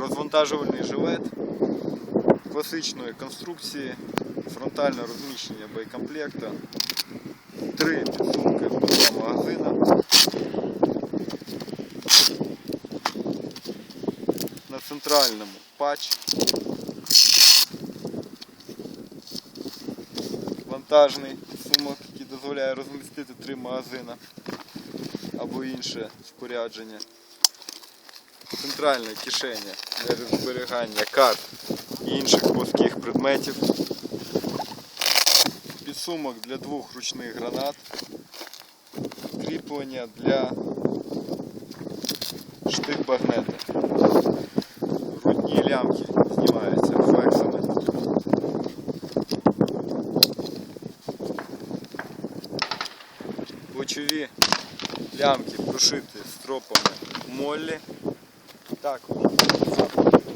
розвантажувальний жилет класичної конструкції, фронтальне розміщення боєкомплекта, три підсумки два магазина. На центральному патч. Вантажний підсумок, який дозволяє розмістити три магазина або інше спорядження. Центральна кишеня для зберігання карт і інших плоских предметів. Підсумок для двох ручних гранат. Кріплення для штик-багнета. Рудні лямки знімаються флексами. Лучові лямки прошиті стропами моллі. Стропами